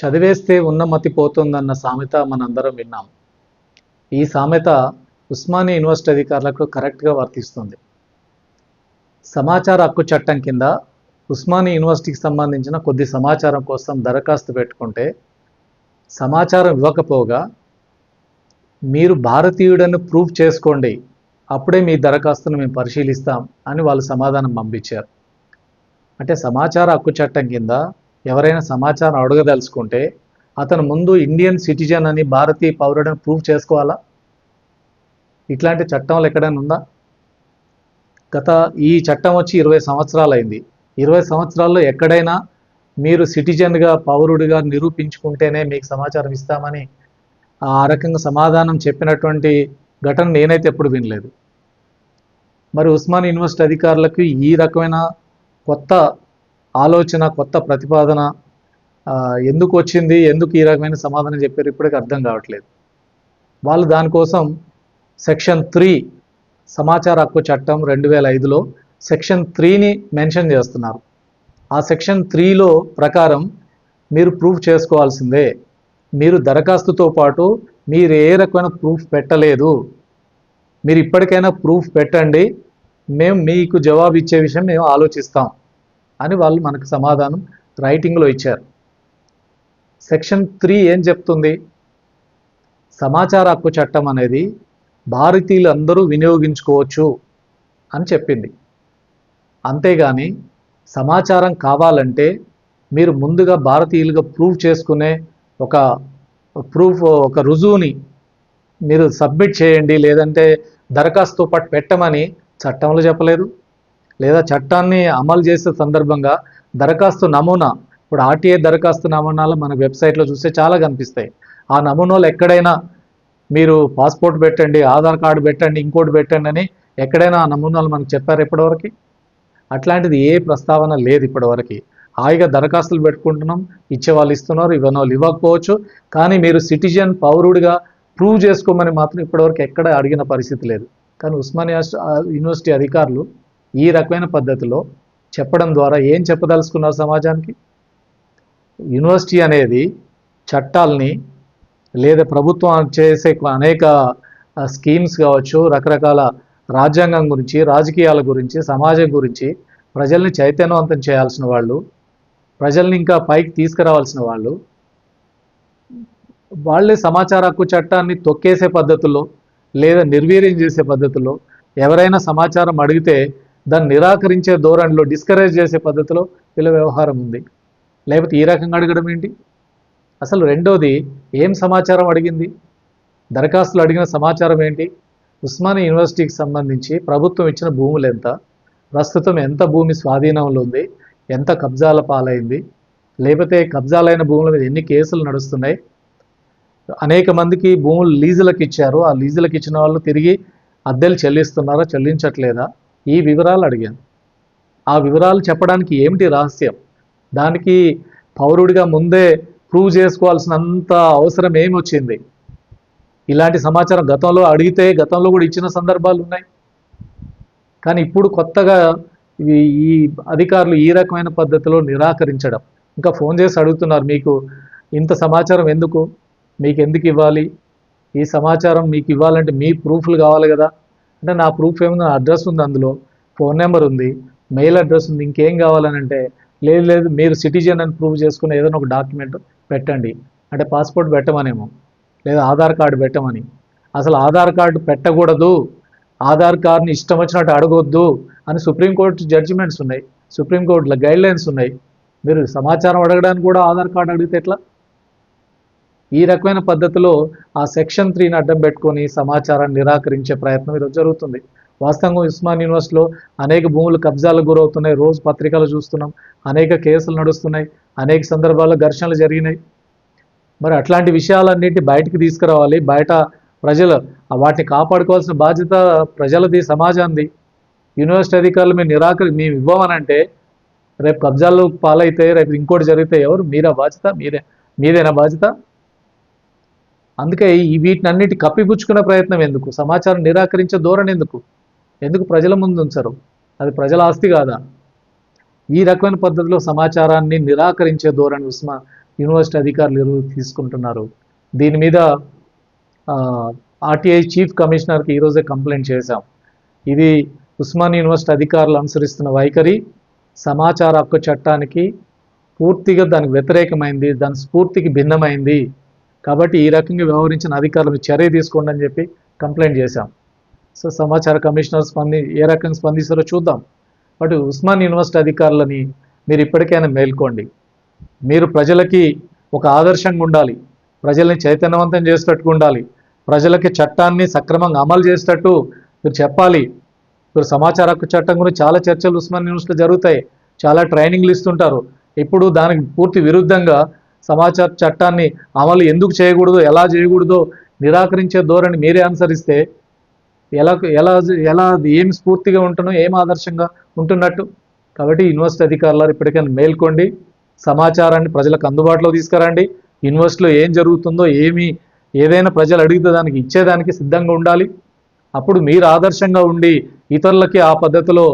చదివేస్తే ఉన్నమతి పోతుందన్న సామెత మనందరం విన్నాం. ఈ సామెత ఉస్మానియా యూనివర్సిటీ అధికారులకు కరెక్ట్గా వర్తిస్తుంది. సమాచార హక్కు చట్టం కింద ఉస్మానియా యూనివర్సిటీకి సంబంధించిన కొద్ది సమాచారం కోసం దరఖాస్తు పెట్టుకుంటే సమాచారం ఇవ్వకపోగా మీరు భారతీయుడని ప్రూఫ్ చేసుకోండి అప్పుడే మీ దరఖాస్తును మేము పరిశీలిస్తాం అని వాళ్ళు సమాధానం పంపించారు. అంటే సమాచార హక్కు చట్టం కింద ఎవరైనా సమాచారం అడగదలుచుకుంటే అతను ముందు ఇండియన్ సిటిజన్ అని భారతీయ పౌరుడని ప్రూవ్ చేసుకోవాలా? ఇట్లాంటి చట్టంలు ఎక్కడైనా ఉందా? గత ఈ చట్టం వచ్చి ఇరవై సంవత్సరాలు అయింది ఇరవై సంవత్సరాల్లో ఎక్కడైనా మీరు సిటిజన్గా పౌరుడిగా నిరూపించుకుంటేనే మీకు సమాచారం ఇస్తామని ఆ రకంగా సమాధానం చెప్పినటువంటి ఘటన నేనైతే ఎప్పుడు వినలేదు. మరి ఉస్మాన్ యూనివర్సిటీ అధికారులకు ఈ రకమైన కొత్త ఆలోచన కొత్త ప్రతిపాదన ఎందుకు వచ్చింది ఎందుకు ఈ రకమైన సమాధానం చెప్పారు ఇప్పటికీ అర్థం కావట్లేదు. వాళ్ళు దానికోసం సెక్షన్ త్రీ సమాచార హక్కు చట్టం రెండు వేల ఐదులో సెక్షన్ త్రీని మెన్షన్ చేస్తున్నారు. ఆ సెక్షన్ త్రీలో ప్రకారం మీరు ప్రూఫ్ చేసుకోవాల్సిందే. మీరు దరఖాస్తుతో పాటు మీరు ఏ రకమైన ప్రూఫ్ పెట్టలేదు. మీరు ఇప్పటికైనా ప్రూఫ్ పెట్టండి. మేము మీకు జవాబు ఇచ్చే విషయం మేము ఆలోచిస్తాం. అని వాళ్ళు మనకు సమాధానం రైటింగ్లో ఇచ్చారు. సెక్షన్ త్రీ ఏం చెప్తుంది? సమాచార హక్కు చట్టం అనేది భారతీయులు అందరూ వినియోగించుకోవచ్చు అని చెప్పింది. అంతేగాని సమాచారం కావాలంటే మీరు ముందుగా భారతీయులుగా ప్రూవ్ చేసుకునే ఒక ప్రూఫ్ ఒక రుజువుని మీరు సబ్మిట్ చేయండి లేదంటే దరఖాస్తుతో పాటు పెట్టమని చట్టంలో చెప్పలేదు. లేదా చట్టాన్ని అమలు చేసే సందర్భంగా దరఖాస్తు నమూనా ఇప్పుడు ఆర్టీఏ దరఖాస్తు నమూనాలు మన వెబ్సైట్లో చూస్తే చాలా కనిపిస్తాయి. ఆ నమూనాలు ఎక్కడైనా మీరు పాస్పోర్ట్ పెట్టండి ఆధార్ కార్డు పెట్టండి ఇంకోటి పెట్టండి అని ఎక్కడైనా ఆ నమూనాలు మనకు చెప్పారు ఇప్పటివరకు? అట్లాంటిది ఏ ప్రస్తావన లేదు ఇప్పటివరకు. హాయిగా దరఖాస్తులు పెట్టుకుంటున్నాం ఇచ్చే వాళ్ళు ఇస్తున్నారు ఇవ్వని ఇవ్వకపోవచ్చు. కానీ మీరు సిటిజన్ పౌరుడిగా ప్రూవ్ చేసుకోమని మాత్రం ఇప్పటివరకు ఎక్కడ అడిగిన పరిస్థితి లేదు. కానీ ఉస్మానియా యూనివర్సిటీ అధికారులు ఈ రకమైన పద్ధతిలో చెప్పడం ద్వారా ఏం చెప్పదలుచుకున్నారు సమాజానికి? యూనివర్సిటీ అనేది చట్టాలని లేదా ప్రభుత్వం చేసే అనేక స్కీమ్స్ కావచ్చు రకరకాల రాజ్యాంగం గురించి రాజకీయాల గురించి సమాజం గురించి ప్రజల్ని చైతన్యవంతం చేయాల్సిన వాళ్ళు ప్రజల్ని ఇంకా పైకి తీసుకురావాల్సిన వాళ్ళు వాళ్ళే సమాచార హక్కు చట్టాన్ని తొక్కేసే పద్ధతుల్లో లేదా నిర్వీర్యం చేసే పద్ధతిలో ఎవరైనా సమాచారం అడిగితే దాన్ని నిరాకరించే ధోరణిలో డిస్కరేజ్ చేసే పద్ధతిలో వీళ్ళ వ్యవహారం ఉంది. లేకపోతే ఈ రకంగా అడగడం ఏంటి? అసలు రెండోది ఏం సమాచారం అడిగింది? దరఖాస్తులు అడిగిన సమాచారం ఏంటి? ఉస్మానియా యూనివర్సిటీకి సంబంధించి ప్రభుత్వం ఇచ్చిన భూములు ఎంత? ప్రస్తుతం ఎంత భూమి స్వాధీనంలో ఉంది? ఎంత కబ్జాల పాలైంది? లేకపోతే కబ్జాలైన భూముల మీద ఎన్ని కేసులు నడుస్తున్నాయి? అనేక మందికి భూములు లీజులకు ఇచ్చారు. ఆ లీజులకు ఇచ్చిన వాళ్ళు తిరిగి అద్దెలు చెల్లిస్తున్నారా చెల్లించట్లేదా? ఈ వివరాలు అడిగాను. ఆ వివరాలు చెప్పడానికి ఏమిటి రహస్యం? దానికి పౌరుడిగా ముందే ప్రూవ్ చేసుకోవాల్సినంత అవసరం ఏమి వచ్చింది? ఇలాంటి సమాచారం గతంలో అడిగితే గతంలో కూడా ఇచ్చిన సందర్భాలు ఉన్నాయి. కానీ ఇప్పుడు కొత్తగా ఈ అధికారులు ఈ రకమైన పద్ధతిలో నిరాకరించడం. ఇంకా ఫోన్ చేసి అడుగుతున్నారు మీకు ఇంత సమాచారం ఎందుకు? మీకు ఎందుకు ఇవ్వాలి? ఈ సమాచారం మీకు ఇవ్వాలంటే మీ ప్రూఫ్లు కావాలి కదా. అంటే నా ప్రూఫ్ ఏముంది? నా అడ్రస్ ఉంది అందులో. ఫోన్ నెంబర్ ఉంది. మెయిల్ అడ్రస్ ఉంది. ఇంకేం కావాలని అంటే లేదు లేదు మీరు సిటిజన్ అని ప్రూవ్ చేసుకుని ఏదైనా ఒక డాక్యుమెంట్ పెట్టండి. అంటే పాస్పోర్ట్ పెట్టమనేమో. లేదా ఆధార్ కార్డు పెట్టమని. అసలు ఆధార్ కార్డు పెట్టకూడదు. ఆధార్ కార్డుని ఇష్టం వచ్చినట్టు అడగొద్దు అని సుప్రీంకోర్టు జడ్జిమెంట్స్ ఉన్నాయి. సుప్రీంకోర్టులో గైడ్లైన్స్ ఉన్నాయి. మీరు సమాచారం అడగడానికి కూడా ఆధార్ కార్డు అడిగితే ఎట్లా? ఈ రకమైన పద్ధతిలో ఆ సెక్షన్ త్రీని అడ్డం పెట్టుకొని సమాచారాన్ని నిరాకరించే ప్రయత్నం ఈరోజు జరుగుతుంది. వాస్తవంగా ఉస్మాన్ యూనివర్సిటీలో అనేక భూములు కబ్జాలకు గురవుతున్నాయి. రోజు పత్రికలు చూస్తున్నాం. అనేక కేసులు నడుస్తున్నాయి. అనేక సందర్భాల్లో ఘర్షణలు జరిగినాయి. మరి అట్లాంటి విషయాలన్నిటి బయటికి తీసుకురావాలి. బయట ప్రజలు వాటిని కాపాడుకోవాల్సిన బాధ్యత ప్రజలది సమాజాన్ని యూనివర్సిటీ అధికారులు మేము నిరాకరి మేము ఇవ్వమనంటే రేపు కబ్జాలు పాలైతే రేపు ఇంకోటి జరిగితే ఎవరు? మీరా బాధ్యత? మీరే మీదేనా బాధ్యత? అందుకే ఈ వీటినన్నిటి కప్పిపుచ్చుకునే ప్రయత్నం ఎందుకు? సమాచారం నిరాకరించే ధోరణి ఎందుకు? ఎందుకు ప్రజల ముందు ఉంచరు? అది ప్రజల ఆస్తి కాదా? ఈ రకమైన పద్ధతిలో సమాచారాన్ని నిరాకరించే ధోరణి ఉస్మా యూనివర్సిటీ అధికారులు తీసుకుంటున్నారు. దీని మీద ఆర్టీఐ చీఫ్ కమిషనర్కి ఈరోజే కంప్లైంట్ చేశాం. ఇది ఉస్మాన్ యూనివర్సిటీ అధికారులు అనుసరిస్తున్న వైఖరి. సమాచార హక్కు చట్టానికి పూర్తిగా దానికి వ్యతిరేకమైంది దాని స్ఫూర్తికి భిన్నమైంది. కాబట్టి ఈ రకంగా వ్యవహరించిన అధికారులు చర్య తీసుకోండి అని చెప్పి కంప్లైంట్ చేశాం. సో సమాచార కమిషనర్ స్పంది ఏ రకంగా స్పందిస్తారో చూద్దాం. బట్ ఉస్మాన్ యూనివర్సిటీ అధికారులని మీరు ఇప్పటికైనా మేల్కోండి. మీరు ప్రజలకి ఒక ఆదర్శంగా ఉండాలి. ప్రజల్ని చైతన్యవంతం చేసేటట్టుగా ఉండాలి. ప్రజలకి చట్టాన్ని సక్రమంగా అమలు చేసేటట్టు మీరు చెప్పాలి. ఇప్పుడు సమాచార హక్కు చట్టం గురించి చాలా చర్చలు ఉస్మాన్ యూనివర్సిటీలో జరుగుతాయి. చాలా ట్రైనింగ్లు ఇస్తుంటారు. ఇప్పుడు దానికి పూర్తి విరుద్ధంగా సమాచార చట్టాన్ని అమలు ఎందుకు చేయకూడదు ఎలా చేయకూడదో నిరాకరించే ధోరణి మీరే అనుసరిస్తే ఎలా ఎలా ఎలా ఏం స్ఫూర్తిగా ఉంటున్నో ఏం ఆదర్శంగా ఉంటున్నట్టు. కాబట్టి యూనివర్సిటీ అధికారులు ఇప్పటికైనా మేల్కోండి సమాచారాన్ని ప్రజలకు అందుబాటులో తీసుకురండి. యూనివర్సిటీలో ఏం జరుగుతుందో ఏమి ఏదైనా ప్రజలు అడిగితే దానికి ఇచ్చేదానికి సిద్ధంగా ఉండాలి. అప్పుడు మీరు ఆదర్శంగా ఉండి ఇతరులకి ఆ పద్ధతిలో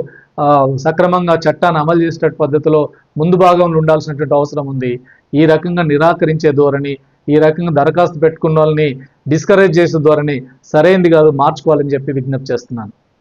సక్రమంగా చట్టాన్ని అమలు చేసేటట్టు పద్ధతిలో ముందు భాగంలో ఉండాల్సినటువంటి అవసరం ఉంది. ఈ రకంగా నిరాకరించే ధోరణి ఈ రకంగా దరఖాస్తు పెట్టుకున్న వాళ్ళని డిస్కరేజ్ చేసే ధోరణి సరైంది కాదు మార్చుకోవాలని చెప్పి విజ్ఞప్తి చేస్తున్నాను.